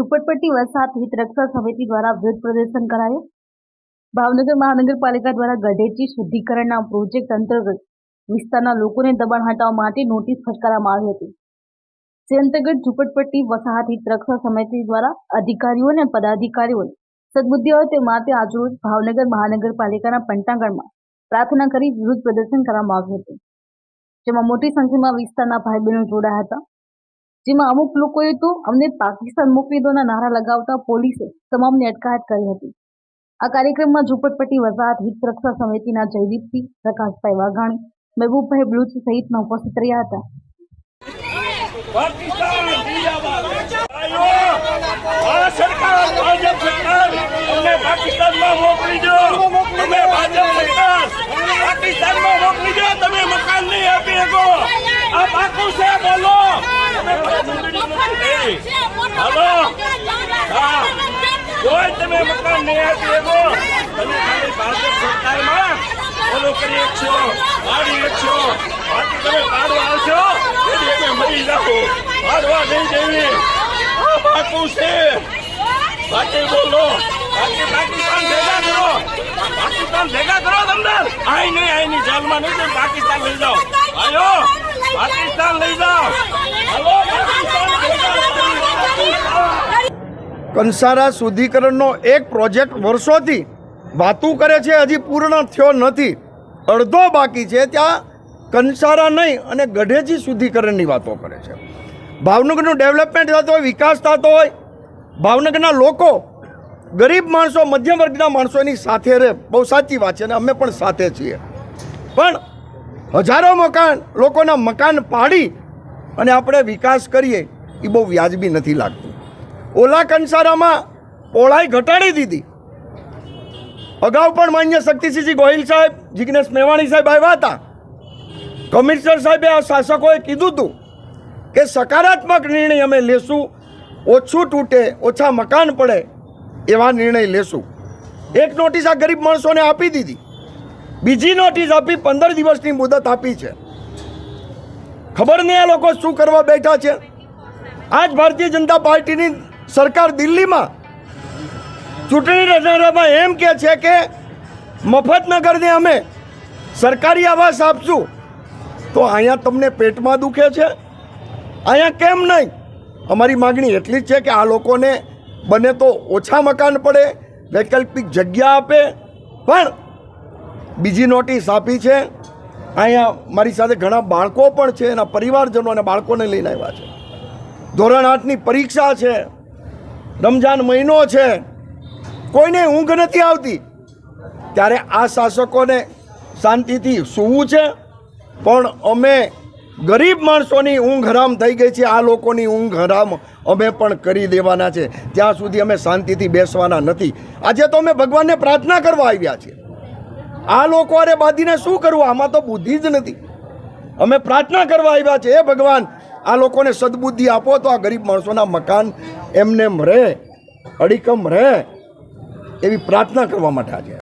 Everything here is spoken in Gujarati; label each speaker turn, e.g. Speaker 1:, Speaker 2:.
Speaker 1: ઝુંપડપટ્ટી વસાહત હિત રક્ષા સમિતિ દ્વારા વિરોધ પ્રદર્શન કરાયું. ભાવનગર મહાનગરપાલિકા દ્વારા ગઢેચી શુદ્ધિકરણના પ્રોજેક્ટ અંતર્ગત વિસ્તારના લોકોને દબાણ હટાવવા માટે નોટિસ ફટકારવામાં આવી હતી. જે અંતર્ગત ઝુંપડપટ્ટી વસાહત હિત રક્ષા સમિતિ દ્વારા અધિકારીઓ અને પદાધિકારીઓને સદબુદ્ધિ હોય તે માટે આજરોજ ભાવનગર મહાનગરપાલિકાના પંટાગણમાં પ્રાર્થના કરી વિરોધ પ્રદર્શન કરવામાં આવ્યું હતું. જેમાં મોટી સંખ્યામાં વિસ્તારના ભાઈ બહેનો જોડાયા હતા. જેમાં અમુક લોકોએ તો અમને પાકિસ્તાન મોકલી દોના નારા લગાવતા પોલીસે તમામની અટકાયત કરી હતી. આ કાર્યક્રમમાં ઝુંપડપટ્ટી વસાહત, હિત રક્ષા સમિતિના જયદીપસિંહ પ્રકાશભાઈ વાઘાણી, મહેબૂબભાઈ બલુચ સહિતના ઉપસ્થિત રહ્યા હતા.
Speaker 2: પાકિસ્તાનમાં મોકલી દો. તમે ભાજપ મોકલી દો. તમે મકાન નહીં આપી શકો આ પાકું છે બોલો તમે મંજૂરી નથી હાલો હા કોઈ આપી શકો તમે ખાલી ભાજપ સરકારમાં ઓલું કરી છો પાડી છો. બાકી તમે આવશો. અમે મરી જાઓ પાડવા નહીં દેવી આ પાકું છે. બાકી બોલો. બાકી પાકિસ્તાન ભેગા કરો. પાકિસ્તાન ભેગા કરો તમને. આઈ નહીં આઈની જેલમાં નહીં પાકિસ્તાન લઈ જાઓ. આયો? પાકિસ્તાન લઈ જાઓ. હાલો પાકિસ્તાન ભેગા કરો. પાકિસ્તાન
Speaker 3: કંસારા શુદ્ધિકરણનો એક પ્રોજેક્ટ વર્ષોથી વાતું કરે છે, હજી પૂર્ણ થયો નથી. અડધો બાકી છે, ત્યાં કંસારા નહીં અને ગઢેજી શુદ્ધિકરણની વાતો કરે છે. ભાવનગરનું ડેવલપમેન્ટ થતો હોય, વિકાસ થતો હોય, ભાવનગરના લોકો ગરીબ માણસો, મધ્યમ વર્ગના માણસોની સાથે રહે, બહુ સાચી વાત છે અને અમે પણ સાથે છીએ. પણ હજારો મકાન, લોકોના મકાન પાડી અને આપણે વિકાસ કરીએ, એ બહુ વ્યાજબી નથી લાગતું. ઓલા કંસારામાં પહોળાઈ ઘટાડી દીધી. અગાઉ પણ માન્ય શક્તિસિંહજી ગોહિલ સાહેબ જિજ્ઞેશ મેવાણી સાહેબ આવ્યા હતા. કમિશનર સાહેબે આ શાસકોએ કીધું હતું કે સકારાત્મક નિર્ણય અમે લેશું, ઓછું તૂટે, ઓછા મકાન પડે એવા નિર્ણય લેશું. એક નોટિસ આ ગરીબ માણસોને આપી દીધી. બીજી નોટિસ આપી પંદર દિવસની મુદત આપી છે. ખબર નહીં આ લોકો શું કરવા બેઠા છે? આજ ભારતીય જનતા પાર્ટીની સરકાર દિલ્હીમાં ચૂંટણી રચનારામાં એમ કે છે કે મફતનગરને અમે સરકારી આવાસ આપશું. તો અહીંયા તમને પેટમાં દુખે છે? અહીંયા કેમ નહીં? અમારી માગણી એટલી જ છે કે આ લોકોને બને તો ઓછા મકાન પડે, વૈકલ્પિક જગ્યા આપે. પણ બીજી નોટિસ આપી છે, અહીંયા મારી સાથે ઘણા બાળકો પણ છે, એના પરિવારજનો અને બાળકોને લઈને આવ્યા છે. ધોરણ આઠની પરીક્ષા છે. રમજાન મહિનો છે, કોઈને ઊંઘ નથી આવતી. ત્યારે આ શાસકોને શાંતિથી સૂવું છે, પણ અમે ગરીબ માણસોની ઊંઘ હરામ થઈ ગઈ છે, આ લોકોની ઊંઘ હરામ અમે પણ કરી દેવાના છે. ત્યાં સુધી અમે શાંતિથી બેસવાના નથી. આજે તો અમે ભગવાનને પ્રાર્થના કરવા આવ્યા છીએ. આ લોકો અરે બાંધીને શું કરવું આમાં તો બુદ્ધિ જ નથી. અમે પ્રાર્થના કરવા આવ્યા છે હે ભગવાન આ લોકોને સદબુદ્ધિ આપો તો આ ગરીબ માણસોના મકાન એમને રહે અડીકમ રહે એવી પ્રાર્થના કરવા માટે આજે.